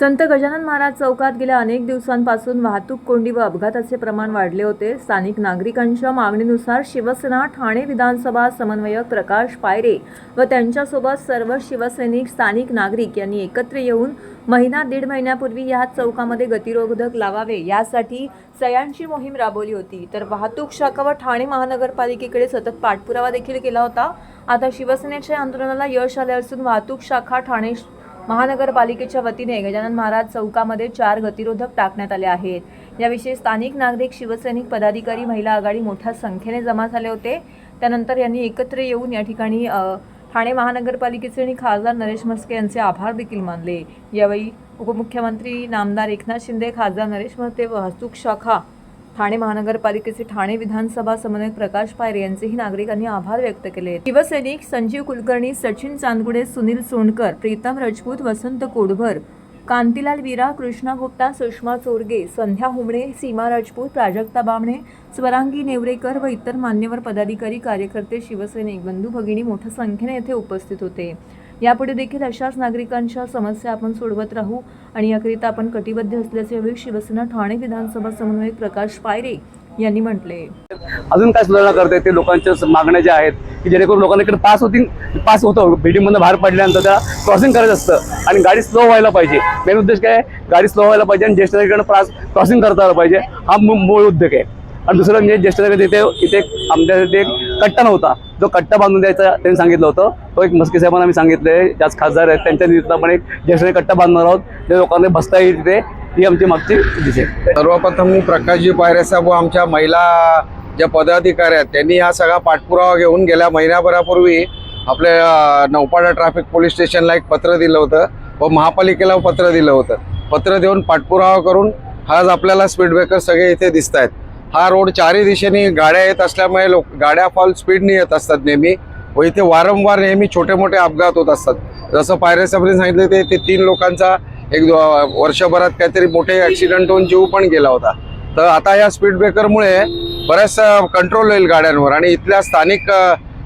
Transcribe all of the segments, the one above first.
संत गजानन महाराज चौकात गेल्या अनेक दिवसांपासून वाहतूक कोंडी व अपघाताचे प्रमाण वाढले होते. स्थानिक नागरिकांच्या मागणीनुसार शिवसेना ठाणे विधानसभा समन्वयक प्रकाश पायरे व त्यांच्यासोबत सर्व शिवसैनिक स्थानिक नागरिक यांनी एकत्र येऊन महिना दीड महिन्यापूर्वी या चौकामध्ये गतिरोधक लावावे यासाठी सयांची मोहीम राबवली होती. तर वाहतूक शाखा व ठाणे महानगरपालिकेकडे सतत पाठपुरावा देखील केला होता. आता शिवसेनेच्या आंदोलनाला यश आले असून वाहतूक शाखा ठाणे महानगरपालिकेच्या वतीने गजानन महाराज चौकामध्ये चार गतिरोधक टाकण्यात आले आहेत. याविषयी स्थानिक नागरिक शिवसैनिक पदाधिकारी महिला आघाडी मोठ्या संख्येने जमा झाले होते. त्यानंतर यांनी एकत्र येऊन या ठिकाणी ठाणे महानगरपालिकेचे आणि खासदार नरेश म्हस्के यांचे आभार देखील मानले. यावेळी उपमुख्यमंत्री नामदार एकनाथ शिंदे खासदार नरेश म्हस्के वाहतूक शाखा ठाणे महानगरपालिकेचे ठाणे विधानसभा समन्वयक प्रकाश पायरे यांचेही नागरिकांनी आभार व्यक्त केले शिवसैनिक संजीव कुलकर्णी सचिन चांदगुडे सुनील सोनकर प्रीतम राजपूत वसंत कोडभर कांतीलाल वीरा कृष्णा गुप्ता सुषमा चोरगे संध्या हुमणे सीमा राजपूत प्राजक्ता बामणे स्वरांगी नेवरेकर व इतर मान्यवर पदाधिकारी कार्यकर्ते शिवसैनिक बंधू भगिनी मोठ्या संख्येने येथे उपस्थित होते. यापुढे देखील अशाच नागरिकांच्या समस्या आपण सोडवत राहू आणि याकरिता आपण कटिबद्ध असल्याचे यावेळी शिवसेना ठाणे विधानसभा समन्वयक प्रकाश पायरे यांनी म्हटले. अजून काय सुधारणा करते ते लोकांच्या मागण्या ज्या आहेत की जेणेकरून लोकांना इकडे पास होतील पास होतो. बिल्डिंगमधून बाहेर पडल्यानंतर त्याला क्रॉसिंग करायचं असतं आणि गाडी स्लो व्हायला पाहिजे. मेन उद्देश काय? गाडी स्लो व्हायला पाहिजे आणि ज्येष्ठ नागरिकांना पास क्रॉसिंग करता आलं पाहिजे. हा मू- मूळ उद्योग आहे. आणि दुसरं म्हणजे ज्येष्ठ नागरिक इथे इथे आमच्या एक कट्टा नव्हता. जो कट्टा बांधून द्यायचा त्यांनी सांगितलं होतं. तो एक मस्के साहेबांना आम्ही सांगितले. ज्याच खासदार आहेत त्यांच्या निमित्त आपण एक ज्येष्ठ कट्टा बांधणार आहोत. जे लोकांना बसता येईल तिथे ही आमची मागची उद्देश सर्वप्रथम मी प्रकाशजी पायरे साहेब व आमच्या महिला ज्या पदाधिकारी आहेत त्यांनी हा सगळा पाठपुरावा घेऊन गेल्या महिन्याभरापूर्वी आपल्या नौपाडा ट्रॅफिक पोलीस स्टेशनला एक पत्र दिलं होतं व महापालिकेला पत्र दिलं होतं. पत्र देऊन पाठपुरावा करून आज आपल्याला स्पीड ब्रेकर सगळे इथे दिसत आहेत हा रोड चारही दिशेने गाड्या येत असल्यामुळे लोक गाड्या फॉल स्पीडने येत असतात नेहमी. व इथे वारंवार नेहमी छोटे मोठे अपघात होत असतात. जसं पायरे साहेबांनी सांगितलं ते ते तीन लोकांचा एक वर्षभरात काहीतरी मोठे ॲक्सिडेंट होऊन जीव पण गेला होता. तर आता या स्पीड ब्रेकरमुळे बऱ्याच कंट्रोल होईल गाड्यांवर. आणि इथल्या स्थानिक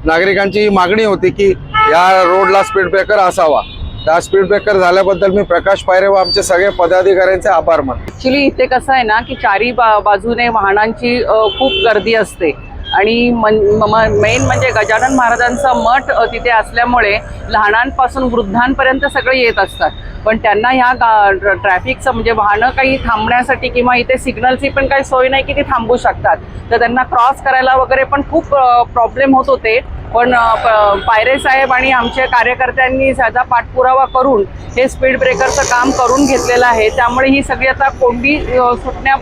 नागरिकांची मागणी होती की या रोडला स्पीड ब्रेकर असावा. त्या स्पीड ब्रेकर झाल्याबद्दल मी प्रकाश पायरे व आमचे सगळे पदाधिकाऱ्यांचे आभार मानतो. ऍक्च्युली इथे कसं आहे ना की चारी बा बाजूने वाहनांची खूप गर्दी असते. आणि मेन म्हणजे गजानन महाराजांचा मठ तिथे असल्यामुळे लहानांपासून वृद्धांपर्यंत सगळे येत असतात. पण त्यांना ह्या गा ट्रॅफिकचं म्हणजे वाहनं काही थांबण्यासाठी किंवा इथे सिग्नलची पण काही सोय नाही की ती थांबू शकतात. तर त्यांना क्रॉस करायला वगैरे पण खूप प्रॉब्लेम होत होते. पण प- पायरे साहेब आणि आमच्या कार्यकर्त्यांनी त्याचा पाठपुरावा करून हे स्पीड ब्रेकरचं काम करून घेतलेलं आहे. त्यामुळे ही सगळी आता कोंडी सुटण्या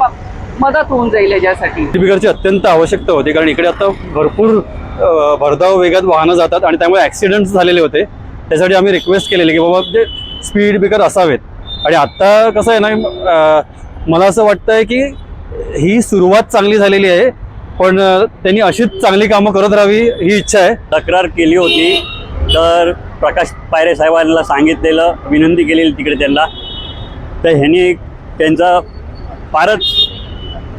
मदत होऊन जाईल याच्यासाठी. स्पीकरची अत्यंत आवश्यकता होती. कारण इकडे आता भरपूर भरधाव वेगात वाहनं जातात आणि त्यामुळे ॲक्सिडेंट झालेले होते. त्यासाठी आम्ही रिक्वेस्ट केलेली की बाबा जे स्पीड ब्रेकर असावेत. आणि आत्ता कसं आहे ना मला असं वाटतंय की ही सुरुवात चांगली झालेली आहे. पण त्यांनी अशीच चांगली कामं करत राहावी ही इच्छा आहे. तक्रार केली होती तर प्रकाश पायरे साहेबांना सांगितलेलं विनंती केलेली तिकडे त्यांना. तर ह्यांनी त्यांचा फारच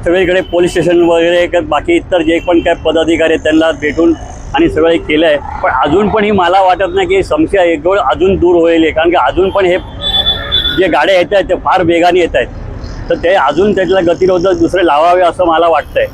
सगळीकडे पोलीस स्टेशन वगैरे बाकी इतर जे पण काय पदाधिकारी आहेत त्यांना भेटून आणि सगळं हे केलं आहे पण अजून पण ही मला वाटत नाही की समस्या एक अजून दूर होईल कारण की अजून पण हे जे गाड्या येत आहेत ते फार वेगाने येत आहेत तर ते अजून त्याच्याला गतिरोधक दुसरे लावावे असं मला वाटतंय.